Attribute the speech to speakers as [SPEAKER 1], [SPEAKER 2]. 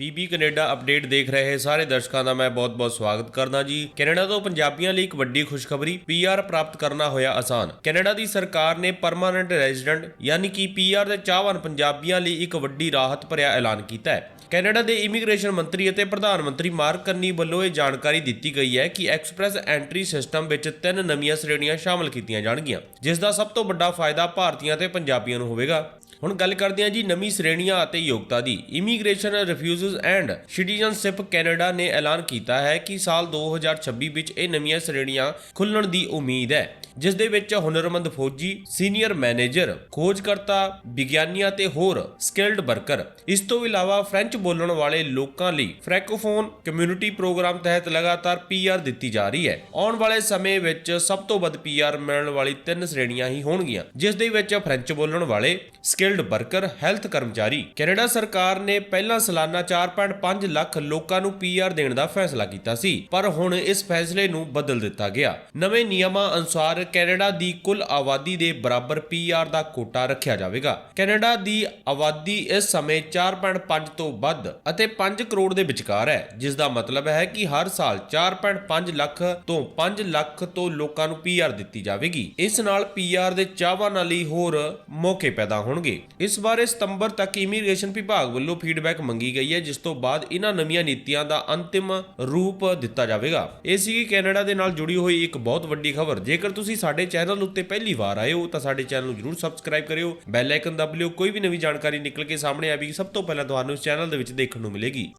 [SPEAKER 1] PB Canada update ਦੇਖ ਰਹੇ ਸਾਰੇ ਦਰਸ਼ਕਾਂ ਦਾ ਮੈਂ ਬਹੁਤ-ਬਹੁਤ ਸਵਾਗਤ ਕਰਦਾ ਜੀ। ਕੈਨੇਡਾ ਤੋਂ ਪੰਜਾਬੀਆਂ ਲਈ ਇੱਕ ਵੱਡੀ ਖੁਸ਼ਖਬਰੀ ਪੀਆਰ ਪ੍ਰਾਪਤ ਕਰਨਾ ਹੋਇਆ ਆਸਾਨ। ਕੈਨੇਡਾ ਦੀ ਸਰਕਾਰ ਨੇ ਪਰਮਾਨੈਂਟ ਰੈਜ਼ੀਡੈਂਟ, ਯਾਨੀ ਕਿ ਪੀਆਰ ਦੇ ਚਾਹਵਾਨ ਪੰਜਾਬੀਆਂ ਲਈ ਇੱਕ ਵੱਡੀ ਰਾਹਤ ਭਰਿਆ ਐਲਾਨ ਕੀਤਾ ਹੈ। ਕੈਨੇਡਾ ਦੇ ਇਮੀਗ੍ਰੇਸ਼ਨ ਮੰਤਰੀ ਅਤੇ ਪ੍ਰਧਾਨ ਮੰਤਰੀ ਮਾਰਕ ਕਰਨੀ ਵੱਲੋਂ ਇਹ ਜਾਣਕਾਰੀ ਦਿੱਤੀ ਗਈ ਹੈ ਕਿ ਐਕਸਪ੍ਰੈਸ ਐਂਟਰੀ ਸਿਸਟਮ ਵਿੱਚ ਤਿੰਨ ਨਵੀਆਂ ਸ਼੍ਰੇਣੀਆਂ ਸ਼ਾਮਲ ਕੀਤੀਆਂ ਜਾਣਗੀਆਂ, ਜਿਸ ਦਾ ਸਭ ਤੋਂ ਵੱਡਾ ਫਾਇਦਾ ਭਾਰਤੀਆਂ ਤੇ ਪੰਜਾਬੀਆਂ ਨੂੰ ਹੋਵੇਗਾ। ਹੁਣ ਗੱਲ ਕਰਦੇ ਹਾਂ ਜੀ ਨਵੀਂ ਸ਼੍ਰੇਣੀਆਂ ਅਤੇ ਯੋਗਤਾ ਦੀ। Immigration refugees and citizenship Canada ਨੇ ਐਲਾਨ ਕੀਤਾ ਹੈ ਕਿ ਸਾਲ 2026 ਵਿੱਚ ਇਹ ਨਵੀਆਂ ਸ਼੍ਰੇਣੀਆਂ ਖੁੱਲਣ ਦੀ ਉਮੀਦ ਹੈ, ਜਿਸ ਦੇ ਵਿੱਚ ਹੁਨਰਮੰਦ ਫੌਜੀ, ਸੀਨੀਅਰ ਮੈਨੇਜਰ, ਖੋਜਕਰਤਾ, ਵਿਗਿਆਨੀਆਂ ਤੇ ਹੋਰ ਸਕਿਲਡ ਵਰਕਰ। ਇਸ ਤੋਂ ਇਲਾਵਾ ਫ੍ਰੈਂਚ ਬੋਲਣ ਵਾਲੇ ਲੋਕਾਂ ਲਈ ਫ੍ਰੈਂਕੋਫੋਨ ਕਮਿਊਨਿਟੀ ਪ੍ਰੋਗਰਾਮ ਤਹਿਤ ਲਗਾਤਾਰ ਪੀਆਰ ਦਿੱਤੀ ਜਾ ਰਹੀ ਹੈ। ਆਉਣ ਵਾਲੇ ਸਮੇਂ ਵਿੱਚ ਸਭ ਤੋਂ ਵੱਧ ਪੀਆਰ ਮਿਲਣ ਵਾਲੀ ਤਿੰਨ ਸ਼੍ਰੇਣੀਆਂ ਹੀ ਹੋਣਗੀਆਂ, ਜਿਸ ਦੇ ਵਿੱਚ ਫ੍ਰੈਂਚ ਬੋਲਣ ਵਾਲੇ, ਸਕਿਲਡ ਵਰਕਰ ਹੈਲਥ ਕਰਮਚਾਰੀ। ਕੈਨੇਡਾ ਸਰਕਾਰ ਨੇ ਪਹਿਲਾਂ ਸਾਲਾਨਾ 4.5 ਲੱਖ ਲੋਕਾਂ ਨੂੰ ਪੀਆਰ ਦੇਣ ਦਾ ਫੈਸਲਾ ਕੀਤਾ ਸੀ, ਪਰ ਹੁਣ ਇਸ ਫੈਸਲੇ ਨੂੰ ਬਦਲ ਦਿੱਤਾ ਗਿਆ। ਨਵੇਂ ਨਿਯਮਾਂ ਅਨੁਸਾਰ ਕੈਨੇਡਾ ਦੀ ਕੁੱਲ ਆਬਾਦੀ ਦੇ ਬਰਾਬਰ ਪੀਆਰ ਦਾ ਕੋਟਾ ਰੱਖਿਆ ਜਾਵੇਗਾ। ਕੈਨੇਡਾ ਦੀ ਆਬਾਦੀ ਇਸ ਸਮੇਂ 4.5 ਤੋਂ ਵੱਧ ਅਤੇ 5 ਕਰੋੜ ਦੇ ਵਿਚਕਾਰ ਹੈ, ਜਿਸ ਦਾ ਮਤਲਬ ਹੈ ਕਿ ਹਰ ਸਾਲ 4.5 ਲੱਖ ਤੋਂ 5 ਲੱਖ ਤੋਂ ਲੋਕਾਂ ਨੂੰ ਪੀਆਰ ਦਿੱਤੀ ਜਾਵੇਗੀ। ਇਸ ਨਾਲ ਪੀਆਰ ਦੇ ਚਾਹਵਾਨਾਂ ਲਈ ਹੋਰ ਮੌਕੇ ਪੈਦਾ ਹੋਣਗੇ। ਇਸ ਬਾਰੇ ਸਤੰਬਰ ਤੱਕ ਇਮੀਗ੍ਰੇਸ਼ਨ ਵਿਭਾਗ ਵੱਲੋਂ ਫੀਡਬੈਕ ਮੰਗੀ ਗਈ ਹੈ, ਜਿਸ ਤੋਂ ਬਾਅਦ ਇਹਨਾਂ ਨਵੀਆਂ ਨੀਤੀਆਂ ਦਾ ਅੰਤਿਮ ਰੂਪ ਦਿੱਤਾ ਜਾਵੇਗਾ। ਇਹ ਸੀਗੀ ਕੈਨੇਡਾ ਦੇ ਨਾਲ ਜੁੜੀ ਹੋਈ ਇੱਕ ਬਹੁਤ ਵੱਡੀ ਖਬਰ। ਜੇਕਰ ਤੁਸੀਂ ਸਾਡੇ ਚੈਨਲ ਉੱਤੇ ਪਹਿਲੀ ਵਾਰ ਆਏ ਹੋ, ਤਾਂ ਸਾਡੇ ਚੈਨਲ ਨੂੰ ਜਰੂਰ ਸਬਸਕ੍ਰਾਈਬ ਕਰਿਓ। ਬੈਲ ਆਈਕਨ ਦਬ ਲਿਓ, ਕੋਈ ਵੀ ਨਵੀਂ ਜਾਣਕਾਰੀ ਨਿਕਲ ਕੇ ਸਾਹਮਣੇ ਆਵੇਗੀ। ਸਭ ਤੋਂ ਪਹਿਲਾਂ ਤੁਹਾਨੂੰ ਇਸ ਚੈਨਲ ਦੇ ਵਿੱਚ ਦੇਖਣ ਨੂੰ ਮਿਲੇਗੀ।